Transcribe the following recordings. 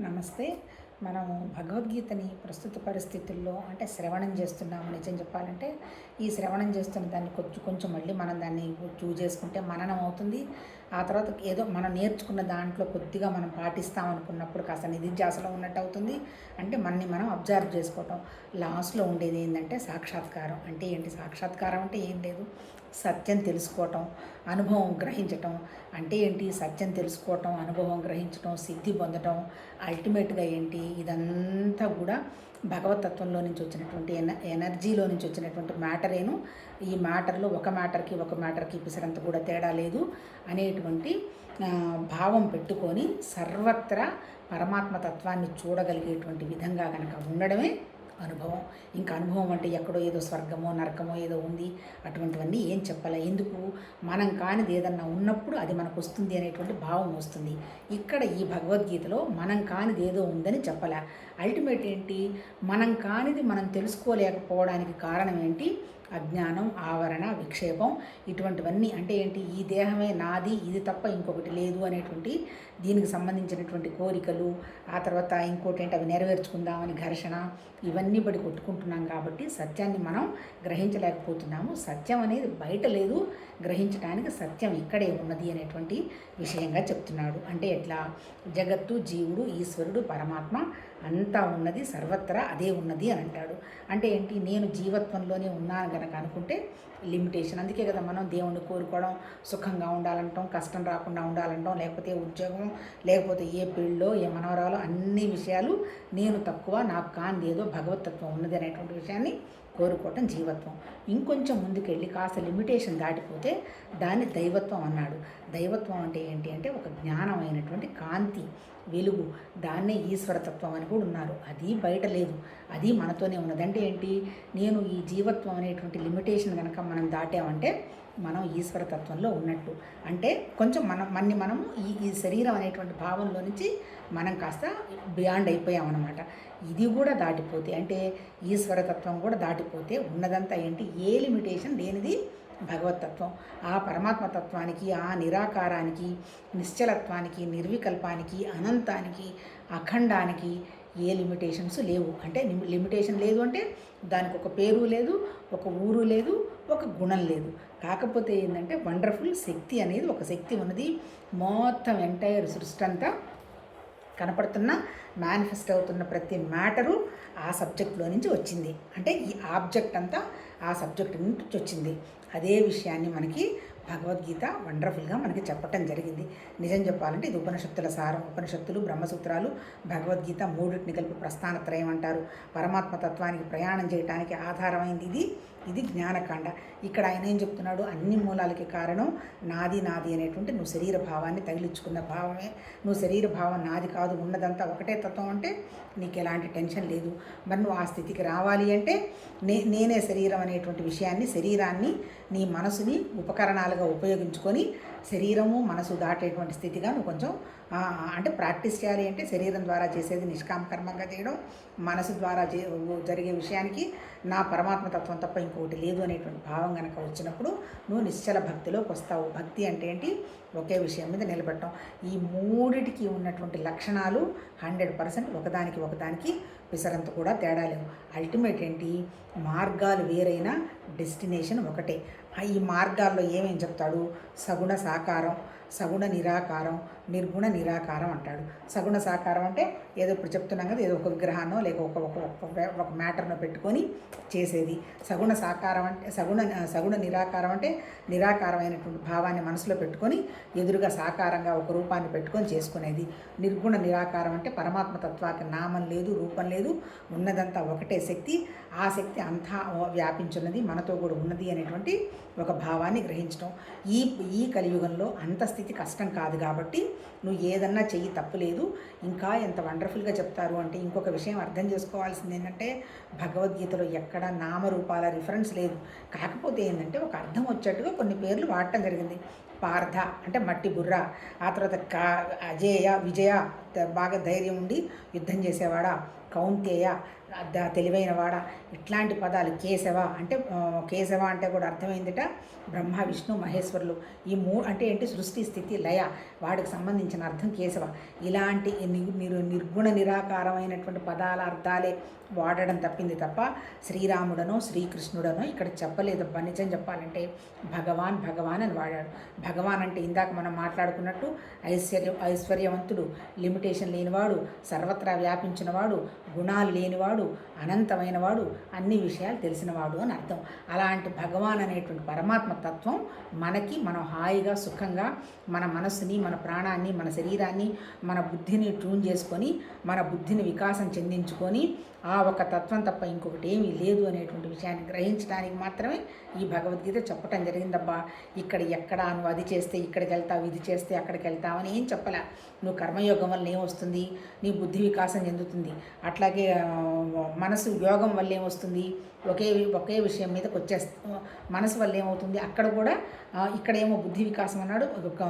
నమస్తే. మనము భగవద్గీతని ప్రస్తుత పరిస్థితుల్లో అంటే శ్రవణం చేస్తున్నాము. నిజం చెప్పాలంటే ఈ శ్రవణం చేస్తున్న దాన్ని కొంచెం కొంచెం మళ్ళీ మనం దాన్ని చూజ్ చేసుకుంటే మననం అవుతుంది. ఆ తర్వాత ఏదో మనం నేర్చుకున్న దాంట్లో కొద్దిగా మనం పాటిస్తాం అనుకున్నప్పుడు కాస్త నిధిధ్యాసలో ఉన్నట్టు అవుతుంది. అంటే మనని మనం అబ్జర్వ్ చేసుకోవటం. లాస్ట్లో ఉండేది ఏంటంటే సాక్షాత్కారం. అంటే ఏంటి? సాక్షాత్కారం అంటే ఏం లేదు. సత్యం తెలుసుకోవటం అనుభవం గ్రహించటం అంటే ఏంటి? సత్యం తెలుసుకోవటం అనుభవం గ్రహించటం సిద్ధి పొందటం అల్టిమేట్గా ఏంటి? ఇదంతా కూడా భగవతత్వంలో నుంచి వచ్చినటువంటి ఎన ఎనర్జీలో నుంచి వచ్చినటువంటి మ్యాటరేను ఈ మ్యాటర్లో ఒక మ్యాటర్కి ఒక మ్యాటర్కి పిసరంత కూడా తేడా లేదు అనేటువంటి భావం పెట్టుకొని సర్వత్రా పరమాత్మ తత్వాన్ని చూడగలిగేటువంటి విధంగా కనుక ఉండడమే అనుభవం. ఇంకా అనుభవం అంటే ఎక్కడో ఏదో స్వర్గమో నరకమో ఏదో ఉంది. అటువంటివన్నీ ఏం చెప్పాలి? ఎందుకు? మనం కానిది ఏదన్నా ఉన్నప్పుడు అది మనకు వస్తుంది అనేటువంటి భావం వస్తుంది. ఇక్కడ ఈ భగవద్గీతలో మనం కానిది ఏదో ఉందని చెప్పలే? అల్టిమేట్ ఏంటి? మనం కానిది మనం తెలుసుకోలేకపోవడానికి కారణం ఏంటి? అజ్ఞానం ఆవరణ విక్షేపం ఇటువంటివన్నీ అంటే ఏంటి? ఈ దేహమే నాది ఇది తప్ప ఇంకొకటి లేదు అనేటువంటి దీనికి సంబంధించినటువంటి కోరికలు ఆ తర్వాత ఇంకోటి ఏంటి? అవి నెరవేర్చుకుందామని ఘర్షణ ఇవన్నీ బడి కొట్టుకుంటున్నాం కాబట్టి సత్యాన్ని మనం గ్రహించలేకపోతున్నాము. సత్యం అనేది బయట లేదు గ్రహించడానికి సత్యం ఇక్కడే ఉన్నది అనేటువంటి విషయంగా చెప్తున్నాడు. అంటే ఎట్లా? జగత్తు జీవుడు ఈశ్వరుడు పరమాత్మ అంతా ఉన్నది సర్వత్రా అదే ఉన్నది అని అంటాడు. అంటే ఏంటి నేను జీవత్వంలోనే ఉన్నాను గనక అనుకుంటే లిమిటేషన్ అందుకే కదా మనం దేవుణ్ణి కోరుకోవడం సుఖంగా ఉండాలంటాం కష్టం రాకుండా ఉండాలంటాం లేకపోతే ఉద్యోగం లేకపోతే ఏ పెళ్ళో ఏ మనవరాలో అన్ని విషయాలు నేను తక్కువ నాకు కాంది ఏదో భగవతత్వం ఉన్నది అనేటువంటి విషయాన్ని కోరుకోవటం జీవత్వం. ఇంకొంచెం ముందుకెళ్ళి కాస్త లిమిటేషన్ దాటిపోతే దాన్ని దైవత్వం అన్నాడు. దైవత్వం అంటే ఏంటి అంటే ఒక జ్ఞానమైనటువంటి కాంతి వెలుగు. దాన్నే ఈశ్వరతత్వం అని కూడా ఉన్నారు. అది బయట లేదు. అది మనతోనే ఉన్నది. అంటే ఏంటి? నేను ఈ జీవత్వం అనేటువంటి లిమిటేషన్ కనుక మనం దాటామంటే మనం ఈశ్వరతత్వంలో ఉన్నట్టు. అంటే కొంచెం మనం మన్ని మనము ఈ ఈ శరీరం అనేటువంటి భావంలో నుంచి మనం కాస్త బియాండ్ అయిపోయామన్నమాట. ఇది కూడా దాటిపోతే అంటే ఈశ్వరతత్వం కూడా దాటిపోతే ఉన్నదంతా ఏంటి? ఏ లిమిటేషన్ లేనిది భగవతత్వం ఆ పరమాత్మతత్వానికి ఆ నిరాకారానికి నిశ్చలత్వానికి నిర్వికల్పానికి అనంతానికి అఖండానికి ఏ లిమిటేషన్స్ లేవు. అంటే లిమిటేషన్ లేదు అంటే దానికి ఒక పేరు లేదు ఒక ఊరు లేదు ఒక గుణం లేదు. కాకపోతే ఏంటంటే వండర్ఫుల్ శక్తి అనేది ఒక శక్తి ఉన్నది. మొత్తం ఎంటైర్ సృష్టి అంతా కనపడుతున్న మేనిఫెస్ట్ అవుతున్న ప్రతి మ్యాటరు ఆ సబ్జెక్ట్లో నుంచి వచ్చింది. అంటే ఈ ఆబ్జెక్ట్ అంతా ఆ సబ్జెక్ట్ నుంచి వచ్చింది. అదే విషయాన్ని మనకి భగవద్గీత వండర్ఫుల్గా మనకి చెప్పటం జరిగింది. నిజం చెప్పాలంటే ఇది ఉపనిషత్తుల సారం. ఉపనిషత్తులు బ్రహ్మసూత్రాలు భగవద్గీత మూడింటిని కలిపి ప్రస్థానత్రయం అంటారు. పరమాత్మ తత్వానికి ప్రయాణం చేయడానికి ఆధారమైంది ఇది. ఇది జ్ఞానకాండ. ఇక్కడ ఆయన ఏం చెప్తున్నాడు? అన్ని మూలాలకి కారణం నాది నాది అనేటువంటి నువ్వు శరీర భావాన్ని తగిలించుకున్న భావమే. నువ్వు శరీర భావం నాది కాదు ఉన్నదంతా ఒకటే తత్వం అంటే నీకు ఎలాంటి టెన్షన్ లేదు. మరి నువ్వు ఆ స్థితికి రావాలి అంటే నే నేనే శరీరం అనేటువంటి విషయాన్ని శరీరాన్ని నీ మనసుని ఉపకరణాలుగా ఉపయోగించుకొని శరీరము మనసు దాటేటువంటి స్థితిగా నువ్వు కొంచెం అంటే ప్రాక్టీస్ చేయాలి అంటే శరీరం ద్వారా చేసేది నిష్కామకర్మంగా చేయడం మనసు ద్వారా జరిగే విషయానికి నా పరమాత్మ తత్వం తప్ప ఇంకోటి లేదు అనేటువంటి భావం కనుక వచ్చినప్పుడు నువ్వు నిశ్చల భక్తిలోకి వస్తావు. భక్తి అంటే ఏంటి? ఒకే విషయం మీద నిలబెట్టడం ఈ మూడిటికి ఉన్నటువంటి లక్షణాలు హండ్రెడ్ పర్సెంట్ ఒకదానికి ఒకదానికి పిసరంత కూడా తేడా లేవు. అల్టిమేట్ ఏంటి? మార్గాలు వేరైనా డెస్టినేషన్ ఒకటే. ఈ మార్గాల్లో ఏమేం చెప్తాడు? సగుణ సాకారం సగుణ నిరాకారం నిర్గుణ నిరాకారం అంటాడు. సగుణ సాకారం అంటే ఏదో ఇప్పుడు చెప్తున్నాం కదా ఏదో ఒక విగ్రహాన్నో లేక ఒక ఒక ఒక- మ్యాటర్నో పెట్టుకొని చేసేది. సగుణ సాకారం అంటే సగుణ సగుణ నిరాకారం అంటే నిరాకారమైనటువంటి భావాన్ని మనసులో పెట్టుకొని ఎదురుగా సాకారంగా ఒక రూపాన్ని పెట్టుకొని చేసుకునేది. నిర్గుణ నిరాకారం అంటే పరమాత్మ తత్వాకి నామం లేదు రూపం లేదు ఉన్నదంతా ఒకటే శక్తి. ఆ శక్తి అంతా వ్యాపించున్నది మనతో కూడా ఉన్నది అనేటువంటి ఒక భావాన్ని గ్రహించడం ఈ ఈ కలియుగంలో అంత స్థితి కష్టం కాదు కాబట్టి నువ్వు ఏదన్నా చెయ్యి తప్పులేదు ఇంకా ఎంత వండర్ఫుల్గా చెప్తారు అంటే ఇంకొక విషయం అర్థం చేసుకోవాల్సింది ఏంటంటే భగవద్గీతలో ఎక్కడ నామరూపాల రిఫరెన్స్ లేదు. కాకపోతే ఏంటంటే ఒక అర్థం వచ్చేట్టుగా కొన్ని పేర్లు వాడటం జరిగింది. పార్థ అంటే మట్టి బుర్ర ఆ తర్వాత కా అజేయ విజయ బాగా ధైర్యం ఉండి యుద్ధం చేసేవాడా? కౌంతేయ తెలివైన వాడ? ఇట్లాంటి పదాలు కేశవ అంటే కేశవ అంటే కూడా అర్థమైందిట బ్రహ్మ విష్ణు మహేశ్వరులు. ఈ మూ అంటే ఏంటి? సృష్టి స్థితి లయ. వాడికి సంబంధించిన అర్థం కేశవ. ఇలాంటి నిరు నిర్గుణ నిరాకారమైనటువంటి పదాల అర్థాలే వాడడం తప్పింది తప్ప శ్రీరాముడనో శ్రీకృష్ణుడనో ఇక్కడ చెప్పలేదబ్బా. నిజం చెప్పాలంటే భగవాన్ భగవాన్ అని వాడాడు. భగవాన్ అంటే ఇందాక మనం మాట్లాడుకున్నట్టు ఐశ్వర్య ఐశ్వర్యవంతుడు లిమిటేషన్ లేనివాడు సర్వత్రా వ్యాపించినవాడు గుణాలు లేనివాడు అనంతమైనవాడు అన్ని విషయాలు తెలిసినవాడు అని అర్థం. అలాంటి భగవాన్ అనేటువంటి పరమాత్మ తత్వం మనకి మనం హాయిగా సుఖంగా మన మనస్సుని మన ప్రాణాన్ని మన శరీరాన్ని మన బుద్ధిని ట్యూన్ చేసుకొని మన బుద్ధిని వికాసం చెందించుకొని ఆ ఒక తత్వం తప్ప ఇంకొకటి ఏమీ లేదు అనేటువంటి విషయాన్ని గ్రహించడానికి మాత్రమే ఈ భగవద్గీత చెప్పటం జరిగిందబ్బా. ఇక్కడ ఎక్కడ నువ్వు అది చేస్తే ఇక్కడికి వెళ్తావు ఇది చేస్తే అక్కడికి వెళ్తావని ఏం చెప్పలే. నువ్వు కర్మయోగం వల్ల ఏమొస్తుంది? నీ బుద్ధి వికాసం చెందుతుంది. అట్లాగే మనసు యోగం వల్ల ఏమొస్తుంది? ఒకే ఒకే విషయం మీదకి వచ్చేస్తా మనసు వల్ల ఏమవుతుంది? అక్కడ కూడా ఇక్కడ ఇక్కడేమో బుద్ధి వికాసం అన్నాడు. ఒక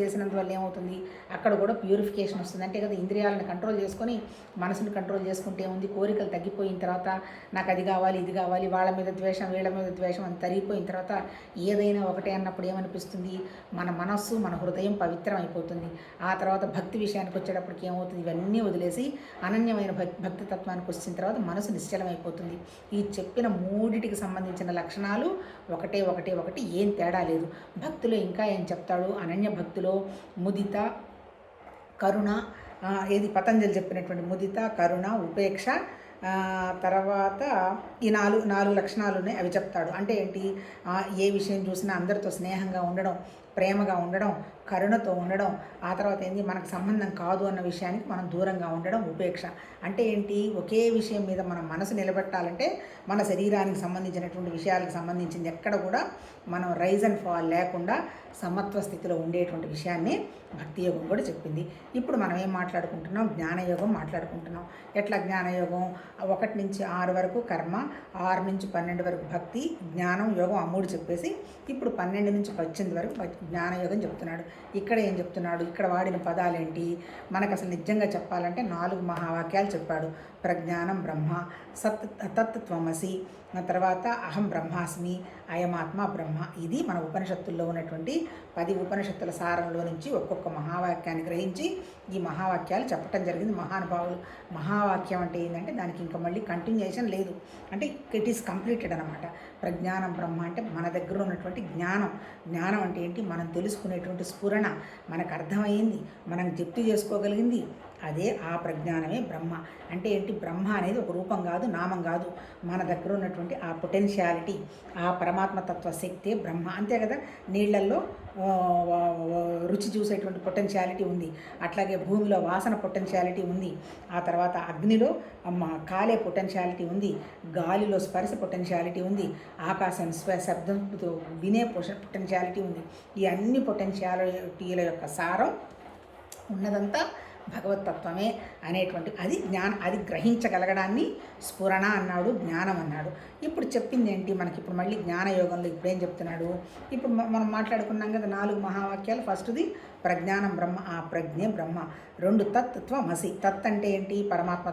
చేసినంత వల్ల ఏమవుతుంది? అక్కడ కూడా ప్యూరిఫికేషన్ వస్తుంది. అంటే కదా ఇంద్రియాలను కంట్రోల్ చేసుకొని మనసుని కంట్రోల్ చేసుకుంటే ఏముంది? కోరికలు తగ్గిపోయిన తర్వాత నాకు అది కావాలి ఇది కావాలి వాళ్ళ మీద ద్వేషం వీళ్ళ మీద ద్వేషం అని తరిగిపోయిన తర్వాత ఏదైనా ఒకటే అన్నప్పుడు ఏమనిపిస్తుంది? మన మనస్సు మన హృదయం పవిత్రం అయిపోతుంది ఆ తర్వాత భక్తి విషయానికి వచ్చేటప్పటికి ఏమవుతుంది? ఇవన్నీ వదిలేసి అనన్యమైన భక్తి తత్వానికి వచ్చిన తర్వాత మనసు నిశ్చలం అయిపోతుంది ఈ చెప్పిన మూడిటికి సంబంధించిన లక్షణాలు ఒకటే ఒకటే ఒకటి ఏం తేడా లేదు. భక్తిలో ఇంకా ఏం చెప్తాడు? అనన్య భక్తిలో ముదిత కరుణ ఏది పతంజలి చెప్పినటువంటి ముదిత కరుణ ఉపేక్ష తర్వాత ఈ నాలుగు నాలుగు లక్షణాలు ఉన్నాయి అవి చెప్తాడు. అంటే ఏంటి? ఏ విషయం చూసినా అందరితో స్నేహంగా ఉండడం ప్రేమగా ఉండడం కరుణతో ఉండడం ఆ తర్వాత ఏంటి మనకు సంబంధం కాదు అన్న విషయానికి మనం దూరంగా ఉండడం ఉపేక్ష. అంటే ఏంటి? ఒకే విషయం మీద మనం మనసు నిలబెట్టాలంటే మన శరీరానికి సంబంధించినటువంటి విషయాలకు సంబంధించింది ఎక్కడ కూడా మనం రైజ్ అండ్ ఫాల్ లేకుండా సమత్వ స్థితిలో ఉండేటువంటి విషయాన్ని భక్తి యోగం కూడా చెప్పింది. ఇప్పుడు మనం ఏం మాట్లాడుకుంటున్నాం? జ్ఞానయోగం మాట్లాడుకుంటున్నాం. ఎట్లా జ్ఞానయోగం ఒకటి నుంచి ఆరు వరకు కర్మ ఆరు నుంచి పన్నెండు వరకు భక్తి జ్ఞానం యోగం అమ్ముడు చెప్పేసి ఇప్పుడు పన్నెండు నుంచి పద్దెనిమిది వరకు జ్ఞానయోగం చెప్తున్నాడు. ఇక్కడ ఏం చెప్తున్నాడు? ఇక్కడ వాడిన పదాలేంటి? మనకు అసలు నిజంగా చెప్పాలంటే నాలుగు మహావాక్యాలు చెప్పాడు. ప్రజ్ఞానం బ్రహ్మ సత్ తత్వమసి తర్వాత అహం బ్రహ్మాస్మి అయమాత్మ బ్రహ్మ. ఇది మన ఉపనిషత్తుల్లో ఉన్నటువంటి పది ఉపనిషత్తుల సారంలో నుంచి ఒక్కొక్క మహావాక్యాన్ని గ్రహించి ఈ మహావాక్యాలు చెప్పటం జరిగింది. మహానుభావులు మహావాక్యం అంటే ఏంటంటే దానికి ఇంకా మళ్ళీ కంటిన్యూషన్ లేదు. అంటే ఇట్ ఈస్ కంప్లీటెడ్ అనమాట ప్రజ్ఞానం బ్రహ్మ అంటే మన దగ్గర ఉన్నటువంటి జ్ఞానం. జ్ఞానం అంటే ఏంటి? మనం తెలుసుకునేటువంటి స్ఫురణ. మనకు అర్థమైంది. మనం జప్తి చేసుకోగలిగింది. అదే ఆ ప్రజ్ఞానమే బ్రహ్మ. అంటే ఏంటి? బ్రహ్మ అనేది ఒక రూపం కాదు నామం కాదు. మన దగ్గర ఉన్నటువంటి ఆ పొటెన్షియాలిటీ ఆ పరమాత్మ తత్వ శక్తే బ్రహ్మ. అంతే కదా? నీళ్ళల్లో రుచి చూసేటువంటి పొటెన్షియాలిటీ ఉంది. అట్లాగే భూమిలో వాసన పొటెన్షియాలిటీ ఉంది. ఆ తర్వాత అగ్నిలో కాలే పొటెన్షియాలిటీ ఉంది. గాలిలో స్పర్శ పొటెన్షియాలిటీ ఉంది. ఆకాశం స్వ శబ్దంతో వినే పొష- పొటెన్షియాలిటీ ఉంది. ఈ అన్ని పొటెన్షియాలిటీల యొక్క సారం ఉన్నదంతా భగవతత్వమే అనేటువంటి అది జ్ఞానం అది గ్రహించగలగడాన్ని స్ఫురణ అన్నాడు జ్ఞానం అన్నాడు. ఇప్పుడు చెప్పింది ఏంటి మనకి? ఇప్పుడు మళ్ళీ జ్ఞానయోగంలో ఇప్పుడేం చెప్తున్నాడు? ఇప్పుడు మనం మాట్లాడుకున్నాం కదా నాలుగు మహావాక్యాలు. ఫస్ట్ది ప్రజ్ఞానం బ్రహ్మ ఆ ప్రజ్ఞ బ్రహ్మ. రెండు తత్వమసి తత్ అంటే ఏంటి? పరమాత్మ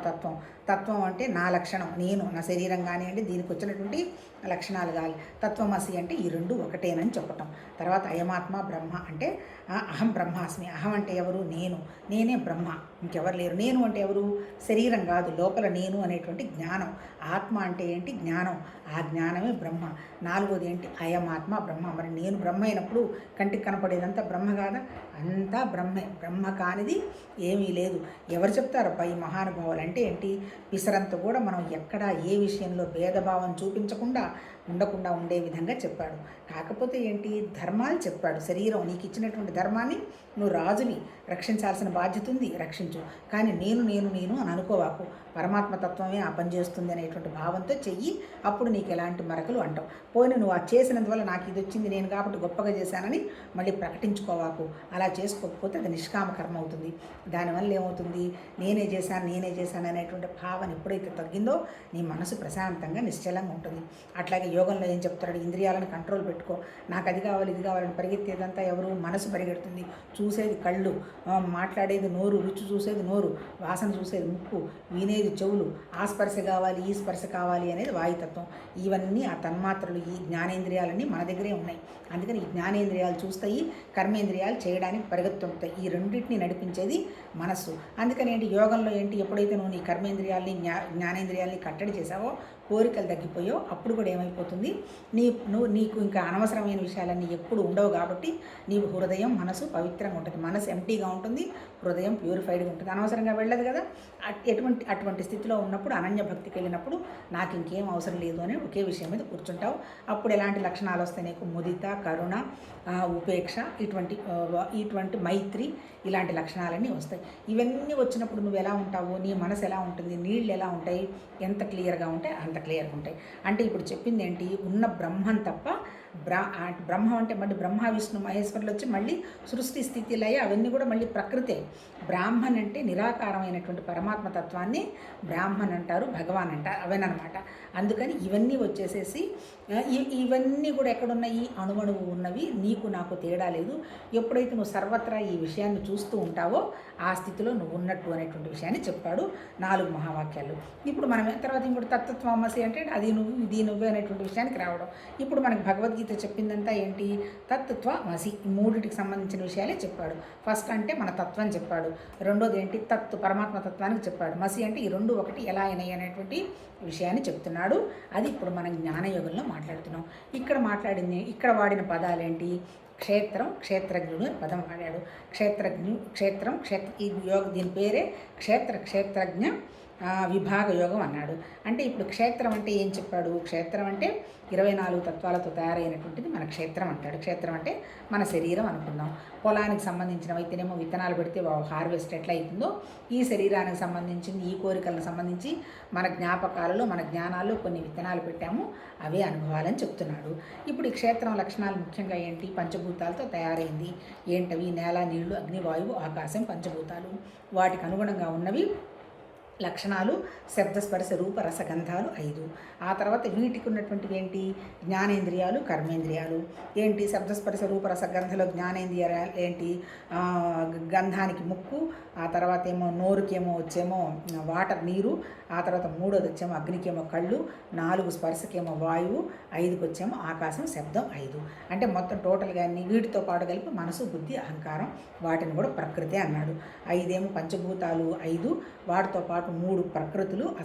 తత్వం అంటే నా లక్షణం నేను నా శరీరం కానివ్వండి దీనికి వచ్చినటువంటి లక్షణాలు కాదు. తత్వమసి అంటే ఈ రెండు ఒకటేనని చెప్పటం. తర్వాత అయమాత్మ బ్రహ్మ అంటే అహం బ్రహ్మాస్మి. అహం అంటే ఎవరు? నేను. నేనే బ్రహ్మ. ఇంకెవరు లేరు. నేను అంటే ఎవరు? శరీరం కాదు లోపల నేను అనేటువంటి జ్ఞానం. ఆత్మ అంటే ఏంటి? జ్ఞానం. ఆ జ్ఞానమే బ్రహ్మ. నాలుగోది ఏంటి? ఆత్మ బ్రహ్మ. మరి నేను బ్రహ్మ అయినప్పుడు కంటికి కనపడేదంతా బ్రహ్మ కాదా? అంతా బ్రహ్మే. బ్రహ్మ కానిది ఏమీ లేదు. ఎవరు చెప్తారబ్బా ఈ మహానుభావులు అంటే ఏంటి? విసరంత కూడా మనం ఎక్కడ ఏ విషయంలో భేదభావం చూపించకుండా ఉండకుండా ఉండే విధంగా చెప్పాడు. కాకపోతే ఏంటి? ధర్మాలు చెప్పాడు. శరీరం నీకు ఇచ్చినటువంటి ధర్మాన్ని నువ్వు రాజుని రక్షించాల్సిన బాధ్యత ఉంది. రక్షించు. కానీ నేను నేను నేను అని అనుకోవాకు. పరమాత్మ తత్వమే ఆ పని చేస్తుంది అనేటువంటి భావంతో చెయ్యి. అప్పుడు నీకు ఎలాంటి మరకలు అంటావు. పోయిన నువ్వు ఆ చేసినందువల్ల నాకు ఇది వచ్చింది నేను కాబట్టి గొప్పగా చేశానని మళ్ళీ ప్రకటించుకోవాకు. అలా చేసుకోకపోతే అది నిష్కామ కర్మ అవుతుంది. దానివల్ల ఏమవుతుంది? నేనే చేశాను నేనే చేశాను అనేటువంటి భావన ఎప్పుడైతే తగ్గిందో నీ మనసు ప్రశాంతంగా నిశ్చలంగా ఉంటుంది. అట్లాగే యోగంలో ఏం చెప్తాడు? ఇంద్రియాలను కంట్రోల్ పెట్టుకో. నాకు అది కావాలి ఇది కావాలని పరిగెత్తేదంతా ఎవరు? మనసు పరిగెడుతుంది. చూసేది కళ్ళు. మాట్లాడేది నోరు రుచి చూసి చూసేది నోరు వాసన చూసేది ముక్కు వినేది చెవులు ఆ స్పర్శ కావాలి ఈ స్పర్శ కావాలి అనేది వాయుతత్వం. ఇవన్నీ ఆ తన్మాత్రలు ఈ జ్ఞానేంద్రియాలన్నీ మన దగ్గరే ఉన్నాయి. అందుకని ఈ జ్ఞానేంద్రియాలు చూస్తాయి కర్మేంద్రియాలు చేయడానికి పరిగెత్తుంటాయి ఈ రెండింటిని నడిపించేది మనస్సు. అందుకని ఏంటి యోగంలో ఏంటి ఎప్పుడైతే నువ్వు నీ కర్మేంద్రియాల్ని జ్ఞా జ్ఞానేంద్రియాల్ని కట్టడి చేసావో కోరికలు తగ్గిపోయో అప్పుడు కూడా ఏమైపోతుంది? నీ నువ్వు నీకు ఇంకా అనవసరమైన విషయాలన్నీ ఎప్పుడు ఉండవు కాబట్టి నీ హృదయం మనసు పవిత్రంగా ఉంటుంది. మనసు ఎంటీగా ఉంటుంది హృదయం ప్యూరిఫైడ్ ప్యూరిఫైడ్గా ఉంటుంది. అనవసరంగా వెళ్ళదు కదా. ఎటువంటి అటువంటి స్థితిలో ఉన్నప్పుడు అనన్య భక్తికి వెళ్ళినప్పుడు నాకు ఇంకేం అవసరం లేదు అని ఒకే విషయం మీద కూర్చుంటావు. అప్పుడు ఎలాంటి లక్షణాలు వస్తాయి నీకు? ముదిత కరుణ ఉపేక్ష ఇటువంటి ఇటువంటి మైత్రి ఇలాంటి లక్షణాలన్నీ వస్తాయి. ఇవన్నీ వచ్చినప్పుడు నువ్వు ఎలా ఉంటావు? నీ మనసు ఎలా ఉంటుంది? నీళ్ళు ఎలా ఉంటాయి? ఎంత క్లియర్గా ఉంటాయి? అంత క్లియర్గా ఉంటాయి. అంటే ఇప్పుడు చెప్పింది ఏంటి ఉన్న బ్రహ్మం తప్ప బ్రా ఆ బ్రహ్మ అంటే మళ్ళీ బ్రహ్మ విష్ణు మహేశ్వరులు వచ్చి మళ్ళీ సృష్టి స్థితి లయ అవన్నీ కూడా మళ్ళీ ప్రకృతే. బ్రాహ్మణ్ అంటే నిరాకారమైనటువంటి పరమాత్మ తత్వాన్ని బ్రాహ్మణ్ అంటారు భగవాన్ అంటారు అవన్నమాట. అందుకని ఇవన్నీ వచ్చేసేసి ఇవన్నీ కూడా ఎక్కడున్నాయి? అణువణువు ఉన్నవి. నీకు నాకు తేడా లేదు. ఎప్పుడైతే నువ్వు సర్వత్రా ఈ విషయాన్ని చూస్తూ ఉంటావో ఆ స్థితిలో నువ్వు ఉన్నట్టు అనేటువంటి విషయాన్ని చెప్పాడు నాలుగు మహావాక్యాలు. ఇప్పుడు మనం తర్వాత ఇంకోటి తత్వత్వమసి అంటే అది నువ్వు ఇది నువ్వే అనేటువంటి విషయానికి రావడం. ఇప్పుడు మనకి భగవద్గీత చెప్పిందంతా ఏంటి? తత్వ వసి మూడిటికి సంబంధించిన విషయాలే చెప్పాడు. ఫస్ట్ అంటే మన తత్వం చెప్పాడు. రెండోది ఏంటి? తత్తు పరమాత్మ తత్వానికి చెప్పాడు. మసి అంటే ఈ రెండు ఒకటి ఎలా అయినాయి అనేటువంటి విషయాన్ని చెప్తున్నాడు. అది ఇప్పుడు మనం జ్ఞానయోగంలో మాట్లాడుతున్నాం. ఇక్కడ మాట్లాడింది ఇక్కడ వాడిన పదాలేంటి? క్షేత్రం క్షేత్రజ్ఞుడు అని పదం వాడాడు. క్షేత్రజ్ఞు క్షేత్రం క్షేత్ర ఈ యోగ దీని పేరే క్షేత్ర క్షేత్రజ్ఞ విభాగ యోగం అన్నాడు. అంటే ఇప్పుడు క్షేత్రం అంటే ఏం చెప్పాడు? క్షేత్రం అంటే ఇరవై నాలుగు తత్వాలతో తయారైనటువంటిది మన క్షేత్రం అంటాడు. క్షేత్రం అంటే మన శరీరం అనుకుందాం. పొలానికి సంబంధించినవైతేనేమో విత్తనాలు పెడితే హార్వెస్ట్ ఎట్లా అవుతుందో ఈ శరీరానికి సంబంధించింది ఈ కోరికలకు సంబంధించి మన జ్ఞాపకాలలో మన జ్ఞానాల్లో కొన్ని విత్తనాలు పెట్టాము. అవే అనుభవాలని చెప్తున్నాడు. ఇప్పుడు ఈ క్షేత్రం లక్షణాలు ముఖ్యంగా ఏంటి? పంచభూతాలతో తయారైంది. ఏంటవి? నేల నీళ్ళు అగ్ని వాయువు ఆకాశం పంచభూతాలు. వాటికి అనుగుణంగా ఉన్నవి లక్షణాలు శబ్దస్పర్శ రూప రసగంధాలు ఐదు. ఆ తర్వాత వీటికి ఉన్నటువంటివి ఏంటి? జ్ఞానేంద్రియాలు కర్మేంద్రియాలు. ఏంటి? శబ్దస్పర్శ రూప రసగంధలో జ్ఞానేంద్రియాలు ఏంటి? గంధానికి ముక్కు ఆ తర్వాత ఏమో నోరుకేమో వచ్చేమో వాటర్ నీరు. ఆ తర్వాత మూడోది వచ్చేమో అగ్నికేమో కళ్ళు. నాలుగు స్పర్శకేమో వాయువు. ఐదుకి వచ్చేమో ఆకాశం శబ్దం ఐదు. అంటే మొత్తం టోటల్గా అన్ని వీటితో పాటు కలిపి మనసు బుద్ధి అహంకారం వాటిని కూడా ప్రకృతి అన్నాడు. ఐదేమో పంచభూతాలు ఐదు. వాటితో పాటు మూడు ప్రకృతులు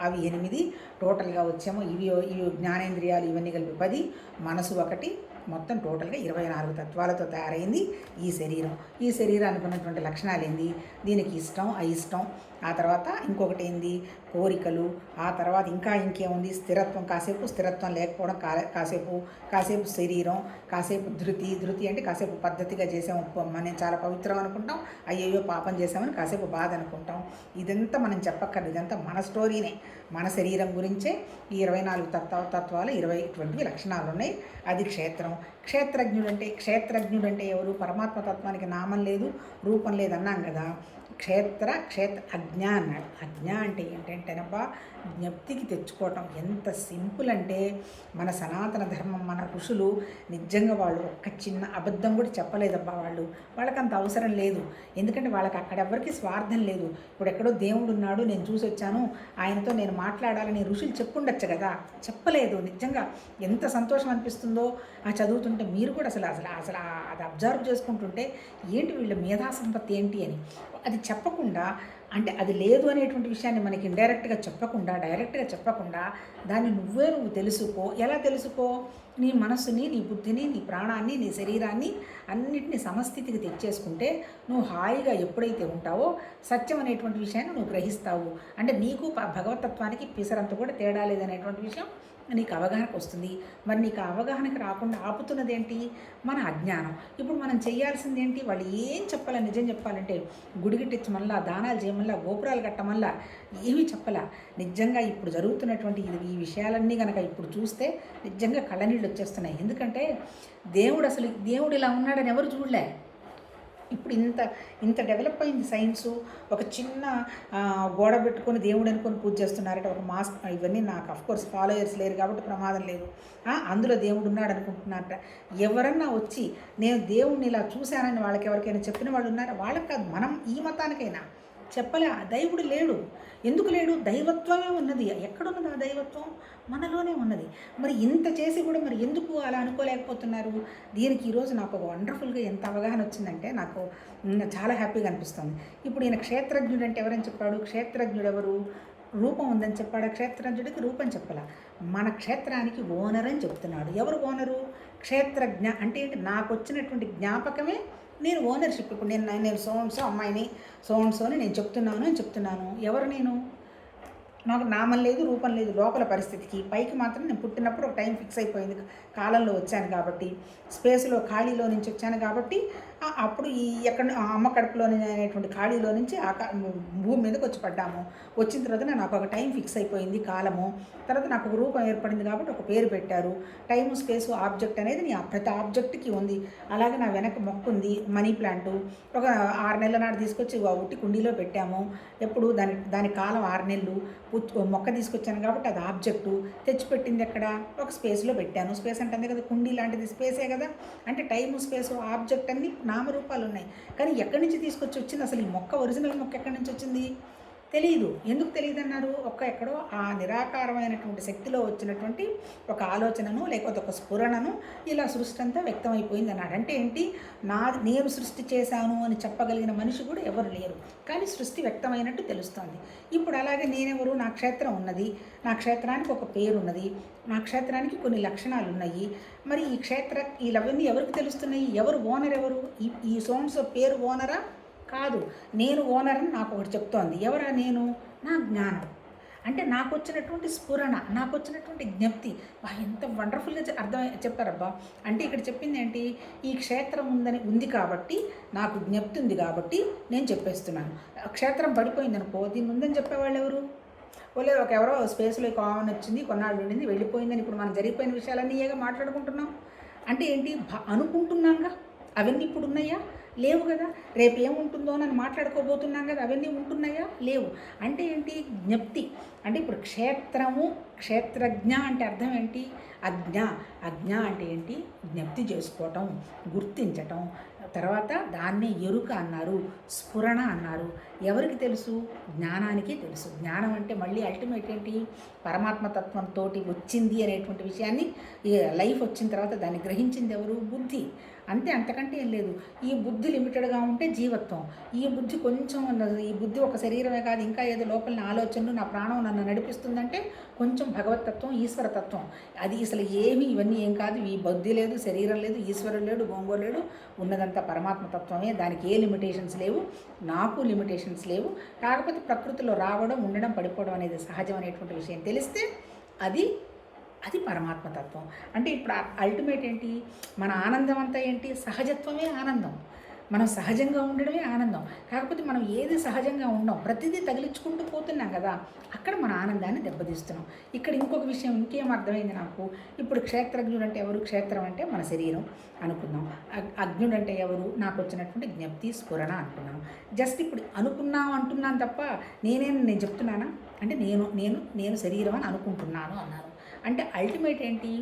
అవి ఎనిమిది. టోటల్గా వచ్చాము ఇవి ఇవి జ్ఞానేంద్రియాలు ఇవన్నీ కలిపి పది. మనసు ఒకటి. మొత్తం టోటల్గా ఇరవై నాలుగు తత్వాలతో తయారైంది ఈ శరీరం. ఈ శరీరానికి ఉన్నటువంటి లక్షణాలు ఏంది దీనికి ఇష్టం అయిష్టం ఆ తర్వాత ఇంకొకటి ఏంది కోరికలు. ఆ తర్వాత ఇంకా ఇంకేముంది? స్థిరత్వం. కాసేపు స్థిరత్వం లేకపోవడం కా- కాసేపు కాసేపు శరీరం కాసేపు ధృతి. ధృతి అంటే కాసేపు పద్ధతిగా చేసాము మనం చాలా పవిత్రం అనుకుంటాం. అయ్యయ్యో పాపం చేసామని కాసేపు బాధ అనుకుంటాం. ఇదంతా మనం చెప్పక్కర్లేదు. ఇదంతా మన స్టోరీనే. మన శరీరం గురించే ఈ ఇరవై నాలుగు తత్వ తత్వాలు ఇరవై ఇటువంటివి లక్షణాలు ఉన్నాయి అది క్షేత్రం. క్షేత్రజ్ఞుడు అంటే క్షేత్రజ్ఞుడు అంటే ఎవరు? పరమాత్మ తత్వానికి నామం లేదు రూపం లేదు అన్నాం కదా. క్షేత్ర క్షేత్ర అజ్ఞ అన్నాడు అజ్ఞ అంటే ఏంటంటేనబ్బా జ్ఞప్తికి తెచ్చుకోవటం. ఎంత సింపుల్ అంటే మన సనాతన ధర్మం మన ఋషులు నిజంగా వాళ్ళు ఒక్క చిన్న అబద్ధం కూడా చెప్పలేదబ్బా వాళ్ళు. వాళ్ళకి అంత అవసరం లేదు. ఎందుకంటే వాళ్ళకి అక్కడ స్వార్థం లేదు. ఇప్పుడు ఎక్కడో దేవుడు ఉన్నాడు నేను చూసి వచ్చాను ఆయనతో నేను మాట్లాడాలని ఋషులు చెప్పుండొచ్చు కదా. చెప్పలేదు నిజంగా. ఎంత సంతోషం అనిపిస్తుందో ఆ చదువుతుంటే మీరు కూడా అసలు అసలు అసలు అది అబ్జర్వ్ చేసుకుంటుంటే ఏంటి వీళ్ళ మేధా సంపత్తి ఏంటి అని. అది చెప్పకుండా అంటే అది లేదు అనేటువంటి విషయాన్ని మనకి ఇండైరెక్ట్గా చెప్పకుండా డైరెక్ట్గా చెప్పకుండా దాన్ని నువ్వే నువ్వు తెలుసుకో. ఎలా తెలుసుకో? నీ మనస్సుని నీ బుద్ధిని నీ ప్రాణాన్ని నీ శరీరాన్ని అన్నిటిని సమస్థితికి తెచ్చేసుకుంటే నువ్వు హాయిగా ఎప్పుడైతే ఉంటావో సత్యం అనేటువంటి విషయాన్ని నువ్వు గ్రహిస్తావు. అంటే నీకు భగవతత్వానికి పిసరంత కూడా తేడా లేదనేటువంటి విషయం నీకు అవగాహనకు వస్తుంది. మరి నీకు అవగాహనకు అవగాహనకి రాకుండా ఆపుతున్నది ఏంటి మన అజ్ఞానం. ఇప్పుడు మనం చేయాల్సింది ఏంటి వాళ్ళు ఏం చెప్పాలి? నిజం చెప్పాలంటే గుడిగిట్టించమల్లా దానాలు చేయమల్లా గోపురాలు కట్టమల్లా ఏమీ చెప్పలా? నిజంగా ఇప్పుడు జరుగుతున్నటువంటి ఇది- ఈ విషయాలన్నీ కనుక ఇప్పుడు చూస్తే నిజంగా కళ్ళనీళ్ళు వచ్చేస్తున్నాయి. ఎందుకంటే దేవుడు అసలు దేవుడు ఇలా ఉన్నాడని ఎవరు చూడలే. ఇప్పుడు ఇంత ఇంత డెవలప్ అయింది సైన్సు ఒక చిన్న గోడ పెట్టుకొని దేవుడు అనుకొని పూజ చేస్తున్నారట. ఒక మాస్క్ ఇవన్నీ నాకు అఫ్కోర్స్ ఫాలోయర్స్ లేరు కాబట్టి ప్రమాదం లేదు. అందులో దేవుడు ఉన్నాడు అనుకుంటున్నారట. ఎవరన్నా వచ్చి నేను దేవుడిని ఇలా చూశానని వాళ్ళకి ఎవరికైనా చెప్పిన వాళ్ళు ఉన్నారా? వాళ్ళకి కాదు మనం ఈ మతానికైనా. చెప్పలే ఆ దైవుడు లేడు. ఎందుకు లేడు? దైవత్వమే ఉన్నది. ఎక్కడున్నది ఆ దైవత్వం? మనలోనే ఉన్నది. మరి ఇంత చేసి కూడా మరి ఎందుకు అలా అనుకోలేకపోతున్నారు? దీనికి ఈరోజు నాకు ఒక వండర్ఫుల్గా ఎంత అవగాహన వచ్చిందంటే నాకు చాలా హ్యాపీగా అనిపిస్తుంది. ఇప్పుడు ఈయన క్షేత్రజ్ఞుడు అంటే ఎవరని చెప్పాడు? క్షేత్రజ్ఞుడు ఎవరు రూపం ఉందని చెప్పాడు? క్షేత్రజ్ఞుడికి రూపం చెప్పాల. మన క్షేత్రానికి ఓనర్ అని చెప్తున్నాడు. ఎవరు ఓనరు? క్షేత్రజ్ఞ అంటే ఏంటి? నాకు వచ్చినటువంటి జ్ఞాపకమే నేను ఓనర్షిప్ ఇప్పుడు నేను నేను సోన్సో అమ్మాయిని సోన్సో అని నేను చెప్తున్నాను అని చెప్తున్నాను. ఎవరు నేను? నాకు నామం లేదు రూపం లేదు లోపల పరిస్థితికి. పైకి మాత్రం నేను పుట్టినప్పుడు ఒక టైం ఫిక్స్ అయిపోయింది. కాలంలో వచ్చాను కాబట్టి స్పేస్లో ఖాళీలో నుంచి వచ్చాను కాబట్టి అప్పుడు ఈ ఎక్కడ అమ్మ కడుపులోని అనేటువంటి ఖాళీలో నుంచి ఆ భూమి మీదకి వచ్చి పడ్డాము. వచ్చిన తర్వాత నాకు ఒక టైం ఫిక్స్ అయిపోయింది కాలము. తర్వాత నాకు ఒక రూపం ఏర్పడింది కాబట్టి ఒక పేరు పెట్టారు. టైం స్పేస్ ఆబ్జెక్ట్ అనేది నీ ప్రతి ఆబ్జెక్ట్కి ఉంది. అలాగే నా వెనక మొక్క ఉంది మనీ ప్లాంట్. ఒక ఆరు నెలల నాడు తీసుకొచ్చి ఆ ఉట్టి కుండీలో పెట్టాము. ఎప్పుడు దాని దాని కాలం ఆరు నెలలు. మొక్క తీసుకొచ్చాను కాబట్టి అది ఆబ్జెక్టు. తెచ్చిపెట్టింది ఎక్కడ? ఒక స్పేస్లో పెట్టాను. స్పేస్ అంటే అంతే కదా కుండీ లాంటిది స్పేసే కదా. అంటే టైము స్పేస్ ఆబ్జెక్ట్ అన్ని నామరూపాలు ఉన్నాయి కానీ ఎక్కడి నుంచి తీసుకొచ్చి వచ్చింది? అసలు ఈ మొక్క ఒరిజినల్ మొక్క ఎక్కడి నుంచి వచ్చింది? తెలియదు ఎందుకు తెలియదు అన్నారు ఒక్క ఎక్కడో ఆ నిరాకారమైనటువంటి శక్తిలో వచ్చినటువంటి ఒక ఆలోచనను లేకపోతే ఒక స్ఫురణను ఇలా సృష్టి అంతా వ్యక్తమైపోయింది అన్నాడు అంటే ఏంటి? నా నేను సృష్టి చేశాను అని చెప్పగలిగిన మనిషి కూడా ఎవరు లేరు. కానీ సృష్టి వ్యక్తమైనట్టు తెలుస్తోంది. ఇప్పుడు అలాగే నేనెవరు? నా క్షేత్రం ఉన్నది. నా క్షేత్రానికి ఒక పేరు ఉన్నది నా క్షేత్రానికి కొన్ని లక్షణాలు ఉన్నాయి మరి ఈ క్షేత్ర ఇవన్నీ ఎవరికి తెలుస్తున్నాయి? ఎవరు ఓనర్ ఎవరు? ఈ ఈ సోమ్స్ పేరు ఓనరా? కాదు. నేను ఓనర్ అని నాకు ఒకటి చెప్తోంది. ఎవరా నేను? నా జ్ఞానం. అంటే నాకు వచ్చినటువంటి స్ఫురణ నాకు వచ్చినటువంటి జ్ఞప్తి. బా ఎంత వండర్ఫుల్గా అర్థం చెప్పారబ్బా. అంటే ఇక్కడ చెప్పింది ఏంటి? ఈ క్షేత్రం ఉందని ఉంది కాబట్టి నాకు జ్ఞప్తి ఉంది కాబట్టి నేను చెప్పేస్తున్నాను. క్షేత్రం పడిపోయింది అనుకో దీన్ని ఉందని చెప్పేవాళ్ళు ఎవరు? ఓలే ఒక ఎవరో స్పేస్లో కామన్ వచ్చింది కొన్నాళ్ళు ఉండింది వెళ్ళిపోయిందని ఇప్పుడు మనం జరిగిపోయిన విషయాలన్నీ ఏగా మాట్లాడుకుంటున్నాం? అంటే ఏంటి? అనుకుంటున్నాంగా? అవన్నీ ఇప్పుడు ఉన్నాయా? లేవు కదా? రేపు ఏముంటుందో అని మాట్లాడుకోబోతున్నాం కదా? అవన్నీ ఉంటున్నాయా? లేవు. అంటే ఏంటి? జ్ఞప్తి. అంటే ఇప్పుడు క్షేత్రము క్షేత్రజ్ఞ అంటే అర్థం ఏంటి? అజ్ఞ. అజ్ఞ అంటే ఏంటి? జ్ఞప్తి చేసుకోవటం గుర్తించటం. తర్వాత దాన్ని ఎరుక అన్నారు స్ఫురణ అన్నారు. ఎవరికి తెలుసు? జ్ఞానానికి తెలుసు. జ్ఞానం అంటే మళ్ళీ అల్టిమేట్ ఏంటి? పరమాత్మతత్వంతో వచ్చింది అనేటువంటి విషయాన్ని లైఫ్ వచ్చిన తర్వాత దాన్ని గ్రహించింది ఎవరు? బుద్ధి. అంతే అంతకంటే ఏం లేదు. ఈ బుద్ధి లిమిటెడ్గా ఉంటే జీవత్వం. ఈ బుద్ధి కొంచెం ఉన్నది. ఈ బుద్ధి ఒక శరీరమే కాదు ఇంకా ఏదో లోపల నా ఆలోచనలు నా ప్రాణం నన్ను నడిపిస్తుందంటే కొంచెం భగవతత్వం ఈశ్వరతత్వం. అది అసలు ఏమి ఇవన్నీ ఏం కాదు. ఈ బుద్ధి లేదు శరీరం లేదు ఈశ్వరుడు లేడు గోంగో లేడు ఉన్నదంతా పరమాత్మతత్వమే దానికి ఏ లిమిటేషన్స్ లేవు నాకు లిమిటేషన్స్ లేవు. కాకపోతే ప్రకృతిలో రావడం ఉండడం పడిపోవడం అనేది సహజం అనేటువంటి విషయం. తెలిస్తే అది అది పరమాత్మతత్వం అంటే ఇప్పుడు అల్టిమేట్ ఏంటి? మన ఆనందం అంతా ఏంటి? సహజత్వమే ఆనందం. మనం సహజంగా ఉండడమే ఆనందం. కాకపోతే మనం ఏది సహజంగా ఉండం ప్రతిదీ తగిలించుకుంటూ పోతున్నాం కదా అక్కడ మన ఆనందాన్ని దెబ్బతీస్తున్నాం. ఇక్కడ ఇంకొక విషయం ఇంకేం అర్థమైంది నాకు? ఇప్పుడు క్షేత్రజ్ఞుడు అంటే ఎవరు? క్షేత్రం అంటే మన శరీరం అనుకుందాం. అగ్- అగ్నుడు అంటే ఎవరు? నాకు వచ్చినటువంటి జ్ఞప్తి స్ఫురణ అనుకున్నాను జస్ట్ ఇప్పుడు అనుకున్నాం అంటున్నాను తప్ప నేనే నేను చెప్తున్నానా? అంటే నేను నేను నేను శరీరం అని అనుకుంటున్నాను అన్నాను అంటే అల్టిమేట్ ఏంటి?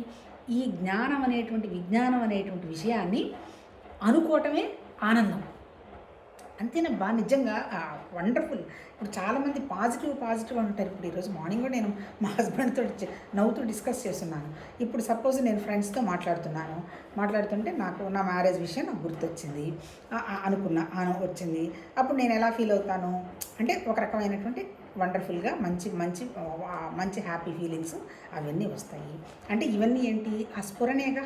ఈ జ్ఞానం అనేటువంటి విజ్ఞానం అనేటువంటి విషయాన్ని అనుకోవటమే ఆనందం. అంతేనా బాగా నిజంగా వండర్ఫుల్ ఇప్పుడు చాలామంది పాజిటివ్ పాజిటివ్ అంటారు ఇప్పుడు ఈరోజు మార్నింగ్ కూడా నేను మా హస్బెండ్తో నవ్వుతూ డిస్కస్ చేస్తున్నాను. ఇప్పుడు సపోజ్ నేను ఫ్రెండ్స్తో మాట్లాడుతున్నాను. మాట్లాడుతుంటే నాకు నా మ్యారేజ్ విషయం నాకు గుర్తొచ్చింది. అనుకున్నా వచ్చింది. అప్పుడు నేను ఎలా ఫీల్ అవుతాను? అంటే ఒక రకమైనటువంటి వండర్ఫుల్గా మంచి మంచి మంచి హ్యాపీ ఫీలింగ్స్ అవన్నీ వస్తాయి. అంటే ఇవన్నీ ఏంటి? ఆ స్ఫురణేగా?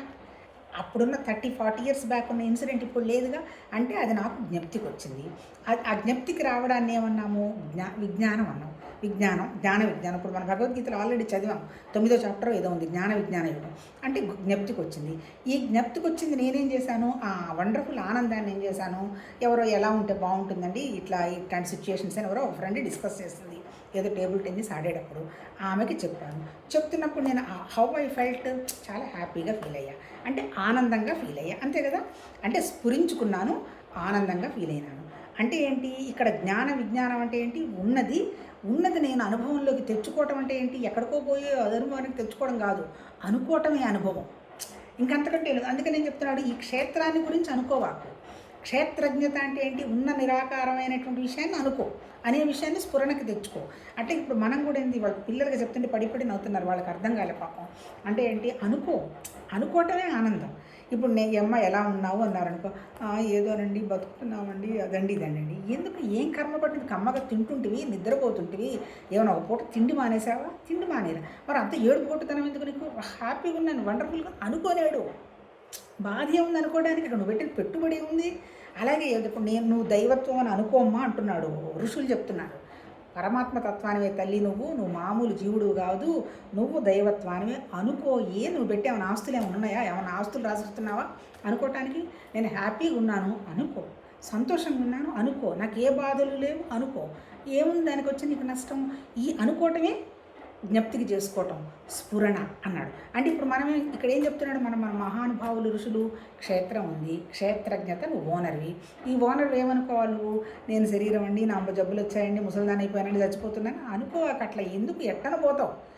అప్పుడున్న థర్టీ ఫార్టీ ఇయర్స్ బ్యాక్ ఉన్న ఇన్సిడెంట్ ఇప్పుడు లేదుగా? అంటే అది నాకు జ్ఞప్తికి వచ్చింది. ఆ- జ్ఞప్తికి రావడాన్ని ఏమన్నాము? జ్ఞా విజ్ఞానం అన్నాం. విజ్ఞానం జ్ఞాన విజ్ఞానం. ఇప్పుడు మన భగవద్గీతలో ఆల్రెడీ చదివాం. తొమ్మిదో చాప్టర్ ఏదో ఉంది జ్ఞాన విజ్ఞాన యుగం. అంటే జ్ఞప్తికి వచ్చింది. ఈ జ్ఞప్తికి వచ్చింది నేనేం చేశాను? ఆ వండర్ఫుల్ ఆనందాన్ని ఏం చేశాను? ఎవరో ఎలా ఉంటే బాగుంటుందండి? ఇట్లా ఇట్లాంటి సిచ్యుయేషన్స్ అని ఎవరో ఒక ఫ్రెండ్ డిస్కస్ చేస్తుంది. ఏదో టేబుల్ టెన్నిస్ ఆడేటప్పుడు ఆమెకి చెప్పాను చెప్తున్నప్పుడు నేను హౌ ఐ ఫెల్ట్ చాలా హ్యాపీగా ఫీల్ అయ్యా. అంటే ఆనందంగా ఫీల్ అయ్యా. అంతే కదా? అంటే స్ఫురించుకున్నాను ఆనందంగా ఫీల్ అయినాను. అంటే ఏంటి? ఇక్కడ జ్ఞాన విజ్ఞానం అంటే ఏంటి? ఉన్నది. ఉన్నది నేను అనుభవంలోకి తెచ్చుకోవటం అంటే ఏంటి? ఎక్కడికో పోయే అనుభవానికి తెచ్చుకోవడం కాదు. అనుకోవటమే అనుభవం. ఇంకంతకంటే లేదు అందుకే నేను చెప్తున్నాడు ఈ క్షేత్రాన్ని గురించి అనుకోవాకు. క్షేత్రజ్ఞత అంటే ఏంటి? ఉన్న నిరాకారమైనటువంటి విషయాన్ని అనుకో. అనే విషయాన్ని స్ఫురణకి తెచ్చుకో. అంటే ఇప్పుడు మనం కూడా ఏంటి వాళ్ళ పిల్లలకి చెప్తుంటే పడి పడి నవ్వుతున్నారు. వాళ్ళకి అర్థం కాలే పాపం. అంటే ఏంటి? అనుకో. అనుకోవటమే ఆనందం. ఇప్పుడు నే అమ్మ ఎలా ఉన్నావు? అన్నారు అనుకో. ఏదోనండి బతుకుతున్నామండి అదండి ఇదండి. ఎందుకు? ఏం కర్మ పట్టింది? కమ్మగా తింటుంటివి నిద్రపోతుంటివి. ఏమైనా ఒక పూట తిండి మానేసావా? తిండి మానేరా. మరి అంత ఏడుపు కొట్టుతనం ఎందుకు నీకు? హ్యాపీగా ఉన్నాను వండర్ఫుల్గా అనుకోలేడు. బాధ ఉంది అనుకోవడానికి ఇక్కడ నువ్వు పెట్టిన పెట్టుబడి ఉంది. అలాగే ఇప్పుడు నేను నువ్వు దైవత్వం అని అనుకోమ్మా అంటున్నాడు. ఋషులు చెప్తున్నారు. పరమాత్మ తత్వానివే తల్లి నువ్వు నువ్వు మామూలు జీవుడు కాదు నువ్వు దైవత్వానివే ఏ నువ్వు పెట్టే ఏమైనా ఆస్తులు ఏమైనా ఉన్నాయా? ఏమైనా ఆస్తులు రాసిస్తున్నావా? అనుకోవటానికి నేను హ్యాపీగా ఉన్నాను అనుకో. సంతోషంగా ఉన్నాను అనుకో. నాకు ఏ బాధలు లేవు అనుకో. ఏముంది దానికి వచ్చి నీకు నష్టం? ఈ అనుకోవటమే జ్ఞప్తికి చేసుకోవటం స్ఫురణ అన్నాడు. అంటే ఇప్పుడు మనమే ఇక్కడ ఏం చెప్తున్నాడు? మనం మన మహానుభావులు ఋషులు క్షేత్రం ఉంది. క్షేత్రజ్ఞత నువ్వు ఓనర్వి. ఈ ఓనర్ ఏమనుకోవాలి నువ్వు? నేను శరీరం అండి నా అమ్మ జబ్బులు వచ్చాయండి ముసలిదాన్ని అయిపోయానండి చచ్చిపోతున్నాను. అనుకోవాక అట్లా ఎందుకు? ఎట్టన పోతావు?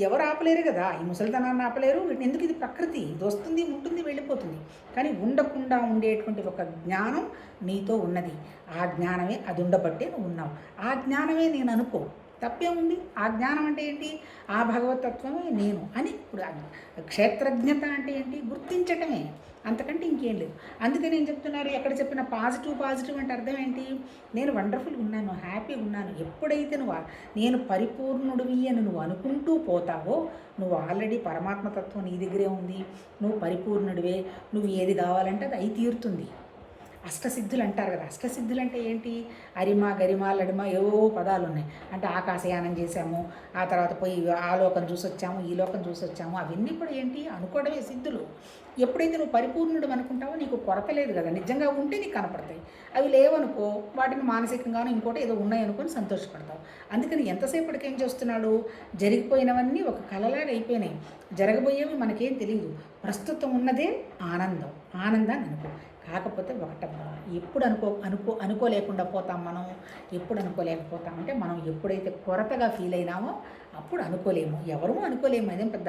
ఎవరు ఆపలేరు కదా. ఈ ముసలితనాన్ని ఆపలేరు. ఎందుకు? ఇది ప్రకృతి. ఇది వస్తుంది ఉంటుంది వెళ్ళిపోతుంది. కానీ ఉండకుండా ఉండేటువంటి ఒక జ్ఞానం నీతో ఉన్నది. ఆ జ్ఞానమే అది ఉండబట్టే నువ్వు ఉన్నావు. ఆ జ్ఞానమే నేను అనుకో. తప్పేముంది ఆ జ్ఞానం అంటే ఏంటి? ఆ భగవతత్వమే నేను అని ఇప్పుడు క్షేత్రజ్ఞత అంటే ఏంటి? గుర్తించటమే. అంతకంటే ఇంకేం లేదు. అందుకని నేను చెప్తున్నారు? ఎక్కడ చెప్పిన పాజిటివ్ పాజిటివ్ అంటే అర్థం ఏంటి? నేను వండర్ఫుల్గా ఉన్నాను హ్యాపీగా ఉన్నాను. ఎప్పుడైతే నువ్వు నేను పరిపూర్ణుడివి అని నువ్వు అనుకుంటూ పోతావో నువ్వు ఆల్రెడీ పరమాత్మతత్వం నీ దగ్గరే ఉంది. నువ్వు పరిపూర్ణుడివే. నువ్వు ఏది కావాలంటే అది అయి తీరుతుంది. అష్టసిద్ధులు అంటారు కదా. అష్టసిద్ధులు అంటే ఏంటి? అరిమ గరిమ లడిమ ఏవో పదాలు ఉన్నాయి అంటే ఆకాశయానం చేశాము ఆ తర్వాత పోయి ఆ లోకం చూసి వచ్చాము ఈ లోకం చూసి వచ్చాము అవన్నీ కూడా ఏంటి? అనుకోవడమే సిద్ధులు. ఎప్పుడైతే నువ్వు పరిపూర్ణుడు అనుకుంటావో నీకు కొరత లేదు కదా. నిజంగా ఉంటే నీకు కనపడతాయి. అవి లేవనుకో వాటిని మానసికంగానూ ఇంకోటి ఏదో ఉన్నాయనుకొని సంతోషపడతావు. అందుకని ఎంతసేపటికి ఏం చేస్తున్నాడు? జరిగిపోయినవన్నీ ఒక కలలాగా అయిపోయినాయి. జరగబోయేవి మనకేం తెలియదు ప్రస్తుతం ఉన్నదే ఆనందం. ఆనందాన్ని అనుకో. కాకపోతే ఒకటమ్మా ఎప్పుడు అనుకో అనుకో అనుకోలేకుండా పోతాం మనం. ఎప్పుడు అనుకోలేకపోతాం. అంటే మనం ఎప్పుడైతే కొరతగా ఫీల్ అయినామో అప్పుడు అనుకోలేము. ఎవరూ అనుకోలేము. అదేం పెద్ద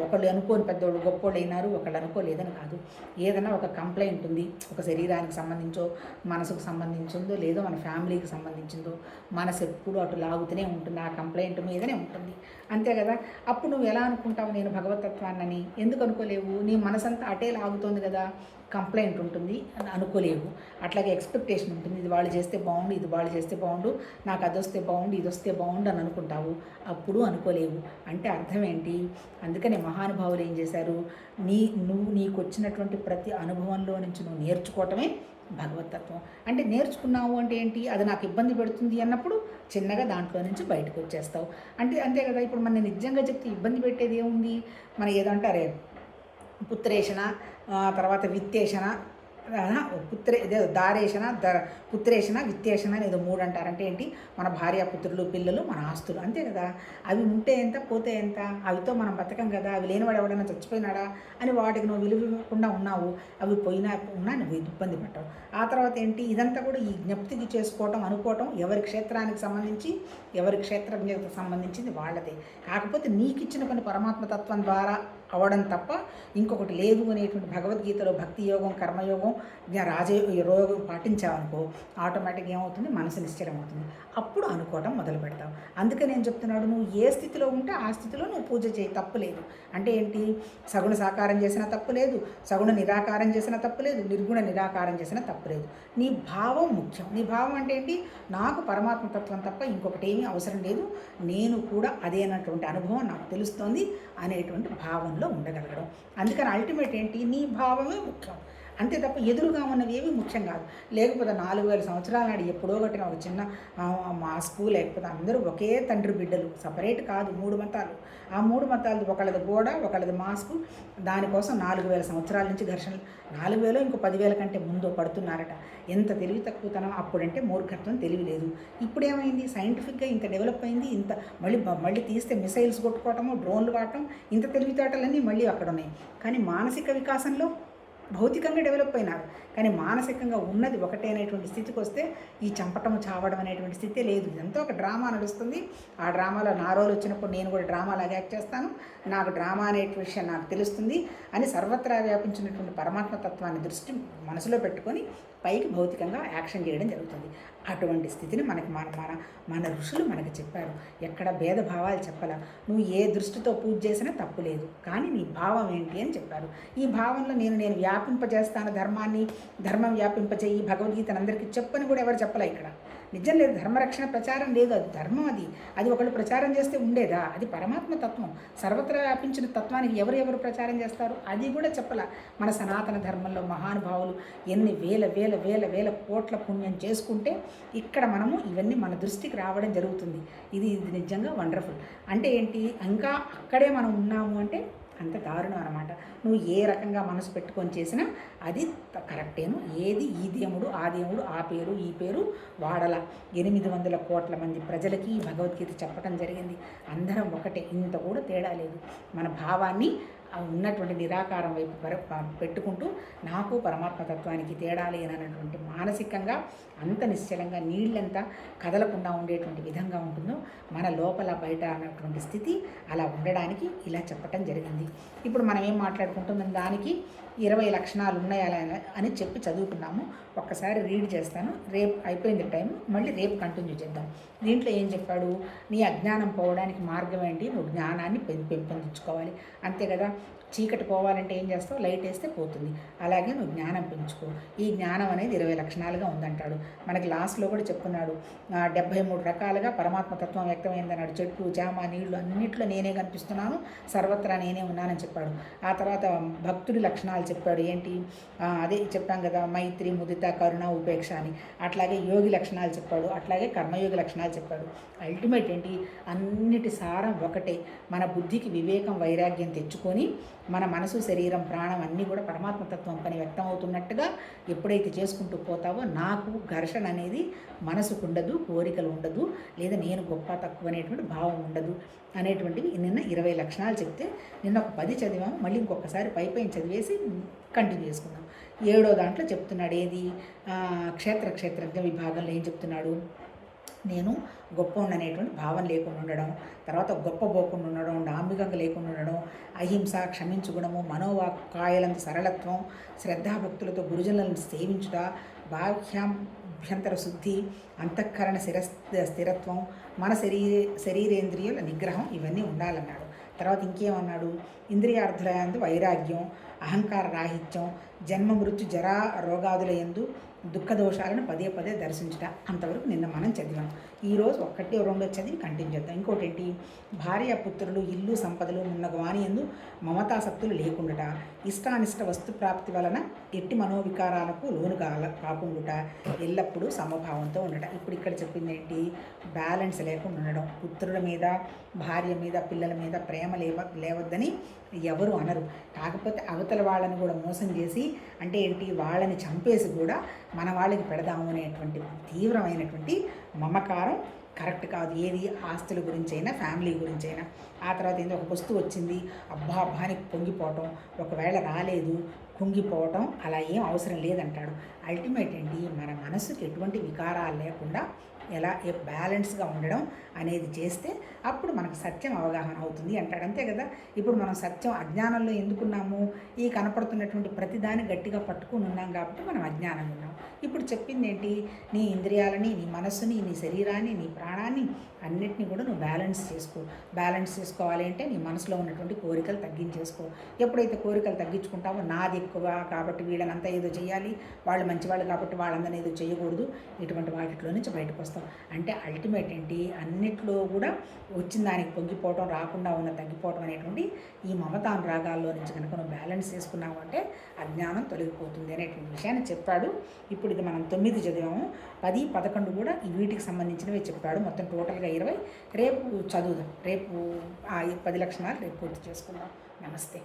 ఒకళ్ళు అనుకోని పెద్దోళ్ళు గొప్పోళ్ళు అయినారు ఒకళ్ళు అనుకోలేదని కాదు. ఏదైనా ఒక కంప్లైంట్ ఉంది ఒక శరీరానికి సంబంధించో మనసుకు సంబంధించిందో లేదో మన ఫ్యామిలీకి సంబంధించిందో మనసు ఎప్పుడు అటు లాగుతూనే ఉంటుంది. ఆ కంప్లైంట్ మీదనే ఉంటుంది. అంతే కదా? అప్పుడు నువ్వు ఎలా అనుకుంటావు? నేను భగవతత్వాన్నని ఎందుకు అనుకోలేవు? నీ మనసంతా అటే లాగుతోంది కదా? కంప్లైంట్ ఉంటుంది అని అనుకోలేవు. అట్లాగే ఎక్స్పెక్టేషన్ ఉంటుంది. ఇది వాళ్ళు చేస్తే బాగుండు ఇది వాళ్ళు చేస్తే బాగుండు నాకు అది వస్తే బాగుండు ఇది వస్తే బాగుండు అని అనుకుంటావు. అప్పుడు అనుకోలేవు. అంటే అర్థం ఏంటి? అందుకనే మహానుభావులు ఏం చేశారు? నీ నువ్వు నీకు వచ్చినటువంటి ప్రతి అనుభవంలో నుంచి నువ్వు నేర్చుకోవటమే భగవతత్వం. అంటే నేర్చుకున్నావు అంటే ఏంటి? అది నాకు ఇబ్బంది పెడుతుంది అన్నప్పుడు చిన్నగా దాంట్లో నుంచి బయటకు వచ్చేస్తావు. అంటే అంతే కదా ఇప్పుడు మన నిజంగా చెప్తే ఇబ్బంది పెట్టేది ఏముంది? మన ఏదంటారే పుత్రేషణ తర్వాత విత్తేషణ పుత్రే ఇదే దారేషణ ద పుత్రేషణ విత్తేషణ అని ఏదో మూడు అంటారంటే ఏంటి? మన భార్య పుత్రులు పిల్లలు మన ఆస్తులు. అంతే కదా? అవి ఉంటే ఎంత పోతే ఎంత? అవితో మనం బతకం కదా? అవి లేనివాడు ఎవడైనా చచ్చిపోయినాడా? అని వాటికి నువ్వు విలువ ఇవ్వకుండా ఉన్నావు. అవి పోయినా ఉన్నా నువ్వు ఇబ్బంది పడ్డావు ఆ తర్వాత ఏంటి? ఇదంతా కూడా ఈ జ్ఞప్తికి చేసుకోవటం అనుకోవటం ఎవరి క్షేత్రానికి సంబంధించి ఎవరి క్షేత్రజ్ఞతకు సంబంధించింది వాళ్ళదే. కాకపోతే నీకు ఇచ్చిన కొన్ని పరమాత్మ తత్వం ద్వారా అవడం తప్ప ఇంకొకటి లేదు అనేటువంటి భగవద్గీతలో భక్తి యోగం కర్మయోగం జ్ఞ- రాజయోగం పాటించామనుకో ఆటోమేటిక్గా ఏమవుతుంది? మనసు నిశ్చలం అవుతుంది అప్పుడు అనుకోవడం మొదలు పెడతావు. అందుకే నేను చెప్తున్నాడు నువ్వు ఏ స్థితిలో ఉంటే ఆ స్థితిలో నువ్వు పూజ చేయి తప్పు లేదు. అంటే ఏంటి? సగుణ సాకారం చేసిన తప్పు లేదు సగుణ నిరాకారం చేసిన తప్పు లేదు నిర్గుణ నిరాకారం చేసిన తప్పు లేదు. నీ భావం ముఖ్యం. నీ భావం అంటే ఏంటి? నాకు పరమాత్మ తత్వం తప్ప ఇంకొకటి ఏమీ అవసరం లేదు. నేను కూడా అదేనటువంటి అనుభవం నాకు తెలుస్తోంది అనేటువంటి భావంలో ఉండగలగడం. అందుకని అల్టిమేట్ ఏంటి? నీ భావమే ముఖ్యం. అంతే తప్ప ఎదురుగా ఉన్నవి ఏవి ముఖ్యం కాదు. లేకపోతే నాలుగు వేల సంవత్సరాల నాడు ఎప్పుడో కట్టిన ఒక చిన్న ఆ, మాస్కు లేకపోతే అందరూ ఒకే తండ్రి బిడ్డలు. సపరేట్ కాదు మూడు మతాలు. ఆ మూడు మతాలు ఒకళ్ళది గోడ ఒకళ్ళది మాస్కు. దానికోసం నాలుగు వేల సంవత్సరాల నుంచి ఘర్షణలు నాలుగు వేలు ఇంకో పదివేల కంటే ముందు పడుతున్నారట. ఎంత తెలివి తక్కువతనం అప్పుడంటే మూర్ఖత్వం తెలివి లేదు. ఇప్పుడేమైంది? సైంటిఫిక్గా ఇంత డెవలప్ అయింది. ఇంత మళ్ళీ మళ్ళీ తీస్తే మిసైల్స్ కొట్టుకోవటము డ్రోన్లు వాడటం ఇంత తెలివితేటలన్నీ మళ్ళీ అక్కడ ఉన్నాయి కానీ మానసిక వికాసంలో భౌతికంగా డెవలప్ అయినారు. కానీ మానసికంగా ఉన్నది ఒకటే అనేటువంటి స్థితికి వస్తే ఈ చంపటం చావడం అనేటువంటి స్థితి లేదు. ఇదంతా ఒక డ్రామా నడుస్తుంది. ఆ డ్రామాలో నా రోల్ వచ్చినప్పుడు నేను కూడా డ్రామాలాగా యాక్ట్ చేస్తాను. నాకు డ్రామా అనే విషయం నాకు తెలుస్తుంది అని సర్వత్రా వ్యాపించినటువంటి పరమాత్మ తత్వాన్ని దృష్టి మనసులో పెట్టుకొని పైకి భౌతికంగా యాక్షన్ చేయడం జరుగుతుంది. అటువంటి స్థితిని మనకి మన మన మన ఋషులు మనకి చెప్పారు. ఎక్కడ భేదభావాలు చెప్పాల. నువ్వు ఏ దృష్టితో పూజ చేసినా తప్పు లేదు. కానీ నీ భావం ఏంటి అని చెప్పారు. ఈ భావంలో నేను నేను వ్యాపింపజేస్తాను ధర్మాన్ని ధర్మం వ్యాపింపచేయి భగవద్గీతను అందరికీ చెప్పని కూడా ఎవరు చెప్పలే ఇక్కడ? నిజం లేదు ధర్మరక్షణ ప్రచారం లేదు అది ధర్మం అది. అది ఒకళ్ళు ప్రచారం చేస్తే ఉండేదా? అది పరమాత్మ తత్వం. సర్వత్రా వ్యాపించిన తత్వానికి ఎవరు ఎవరు ప్రచారం చేస్తారు? అది కూడా చెప్పాల. మన సనాతన ధర్మంలో మహానుభావులు ఎన్ని వేల వేల వేల వేల కోట్ల పుణ్యం చేసుకుంటే ఇక్కడ మనము ఇవన్నీ మన దృష్టికి రావడం జరుగుతుంది. ఇది ఇది నిజంగా వండర్ఫుల్. అంటే ఏంటి? ఇంకా అక్కడే మనం ఉన్నాము అంటే అంత దారుణం అనమాట నువ్వు ఏ రకంగా మనసు పెట్టుకొని చేసినా అది కరెక్టేను ఏది ఈ దేవుడు ఆ దేవుడు ఆ పేరు ఈ పేరు వాడల. ఎనిమిది వందల కోట్ల మంది ప్రజలకి భగవద్గీత చెప్పడం జరిగింది. అందరం ఒకటే. ఇంత కూడా తేడా లేదు. మన భావాన్ని ఉన్నటువంటి నిరాకారం వైపు పెట్టుకుంటూ నాకు పరమాత్మ తత్వానికి తేడా లేనటువంటి మానసికంగా అంత నిశ్చలంగా నీళ్ళంతా కదలకుండా ఉండేటువంటి విధంగా ఉంటుందో మన లోపల బయట అన్నటువంటి స్థితి అలా ఉండడానికి ఇలా చెప్పటం జరిగింది. ఇప్పుడు మనం ఏం మాట్లాడుకుంటున్నాం? దానికి ఇరవై లక్షణాలు ఉన్నాయా అని చెప్పి చదువుకున్నాము. ఒక్కసారి రీడ్ చేస్తాను. రేపు అయిపోయింది టైం. మళ్ళీ రేపు కంటిన్యూ చేద్దాం. దీంట్లో ఏం చెప్పాడు? నీ అజ్ఞానం పోవడానికి మార్గం ఏంటి? నువ్వు జ్ఞానాన్ని పెంపొందించుకోవాలి. అంతే కదా? చీకటి పోవాలంటే ఏం చేస్తావు? లైట్ వేస్తే పోతుంది. అలాగే నువ్వు జ్ఞానం పెంచుకో. ఈ జ్ఞానం అనేది ఇరవై లక్షణాలుగా ఉందంటాడు. మనకి లాస్ట్లో కూడా చెప్పుకున్నాడు డెబ్బై డెబ్భై మూడు రకాలుగా పరమాత్మ తత్వం వ్యక్తమైందన్నాడు. చెట్టు జామ నీళ్ళు అన్నిట్లో నేనే కనిపిస్తున్నాను. సర్వత్రా నేనే ఉన్నానని చెప్పాడు. ఆ తర్వాత భక్తుడి లక్షణాలు చెప్పాడు. ఏంటి? అదే చెప్పాం కదా మైత్రి ముదిత కరుణ ఉపేక్ష అని. అట్లాగే యోగి లక్షణాలు చెప్పాడు. అట్లాగే కర్మయోగి లక్షణాలు చెప్పాడు. అల్టిమేట్ ఏంటి? అన్నిటి సారం ఒకటే. మన బుద్ధికి వివేకం వైరాగ్యం తెచ్చుకొని మన మనసు శరీరం ప్రాణం అన్నీ కూడా పరమాత్మ తత్వం పని వ్యక్తం అవుతున్నట్టుగా ఎప్పుడైతే చేసుకుంటూ పోతావో నాకు ఘర్షణ అనేది మనసుకు ఉండదు కోరికలు ఉండదు లేదా నేను గొప్ప తక్కువ అనేటువంటి భావం ఉండదు అనేటువంటివి నిన్న ఇరవై లక్షణాలు చెప్తే నిన్న ఒక పది చదివాము మళ్ళీ ఇంకొకసారి పై పైన చదివేసి కంటిన్యూ చేసుకుందాం. ఏడో దాంట్లో చెప్తున్నాడు ఏది? క్షేత్ర క్షేత్రజ్ఞ విభాగంలో ఏం చెప్తున్నాడు? నేను గొప్ప ఉండనేటువంటి భావం లేకుండా ఉండడం తర్వాత గొప్ప పోకుండా ఉండడం డాంబికంగా లేకుండా ఉండడం అహింస క్షమించుగుణము మనోవాకాయలం సరళత్వం శ్రద్ధాభక్తులతో గురుజనులను సేవించుట బాహ్యాభ్యంతర శుద్ధి అంతఃకరణ స్థిర స్థిరత్వం మన శరీర శరీరేంద్రియుల నిగ్రహం ఇవన్నీ ఉండాలన్నాడు. తర్వాత ఇంకేమన్నాడు? ఇంద్రియార్థులందు వైరాగ్యం అహంకార రాహిత్యం జన్మ మృత్యు జరా రోగాదుల ఎందు దుఃఖ దోషాలను పదే పదే దర్శించుట అంతవరకు నిన్న మనం చదివాం. ఈరోజు ఒక్కటి రెండో చదివి కంటిన్యూ చేద్దాం. ఇంకోటి ఏంటి భార్య పుత్రులు ఇల్లు సంపదలు ఉన్న వాణి ఎందు మమతాసక్తులు లేకుండుట. ఇష్టానిష్ట వస్తు ప్రాప్తి వలన ఎట్టి మనోవికారాలకు లోను కాల కాకుండుట. ఎల్లప్పుడూ సమభావంతో ఉండట. ఇప్పుడు ఇక్కడ చెప్పింది ఏంటి బ్యాలెన్స్ లేకుండా ఉండడం. పుత్రుల మీద భార్య మీద పిల్లల మీద ప్రేమ లేవ లేవద్దని ఎవరు అనరు. కాకపోతే అవతల వాళ్ళని కూడా మోసం చేసి అంటే ఏంటి వాళ్ళని చంపేసి కూడా మన వాళ్ళకి పెడదాము అనేటువంటి తీవ్రమైనటువంటి మమకారం కరెక్ట్ కాదు. ఏది ఆస్తుల గురించి అయినా ఫ్యామిలీ గురించి అయినా ఆ తర్వాత ఏందో ఒక వస్తువు వచ్చింది. అబ్బా అబ్బానికి పొంగిపోవటం ఒకవేళ రాలేదు కుంగిపోవటం అలా ఏం అవసరం లేదంటాడు. అల్టిమేట్ ఏంటి మన మనసుకి ఎటువంటి వికారాలు లేకుండా ఎలా బ్యాలెన్స్గా ఉండడం అనేది చేస్తే అప్పుడు మనకు సత్యం అవగాహన అవుతుంది అంటాడు. అంతే కదా? ఇప్పుడు మనం సత్యం అజ్ఞానంలో ఎందుకున్నాము? ఈ కనపడుతున్నటువంటి ప్రతిదాన్ని గట్టిగా పట్టుకుని ఉన్నాం కాబట్టి మనం అజ్ఞానం ఉన్నాం. ఇప్పుడు చెప్పింది ఏంటి? నీ ఇంద్రియాలని నీ మనస్సుని నీ శరీరాన్ని నీ ప్రాణాన్ని అన్నిటినీ కూడా నువ్వు బ్యాలెన్స్ చేసుకో. బ్యాలెన్స్ చేసుకోవాలి అంటే నీ మనసులో ఉన్నటువంటి కోరికలు తగ్గించేసుకో. ఎప్పుడైతే కోరికలు తగ్గించుకుంటావో నాది ఎక్కువ కాబట్టి వీళ్ళనంతా ఏదో చేయాలి వాళ్ళు మంచివాళ్ళు కాబట్టి వాళ్ళందరినీ ఏదో చేయకూడదు. ఇటువంటి వాటిలో నుంచి బయటకు వస్తాం. అంటే అల్టిమేట్ ఏంటి? అన్నిట్లో కూడా వచ్చిన దానికి పొంగిపోవటం రాకుండా ఉన్న తగ్గిపోవటం అనేటువంటి ఈ మమతాను రాగాల్లో నుంచి కనుక మనం బ్యాలెన్స్ చేసుకున్నాము అంటే అజ్ఞానం తొలగిపోతుంది అనేటువంటి విషయాన్ని చెప్పాడు. ఇప్పుడు ఇది మనం తొమ్మిది చదివాము. పది పదకొండు కూడా వీటికి సంబంధించినవి చెప్పాడు. మొత్తం టోటల్గా ఇరవై. రేపు చదువుదాం. రేపు ఆ పది లక్షణాలు రేపు పూర్తి చేసుకుందాం. నమస్తే.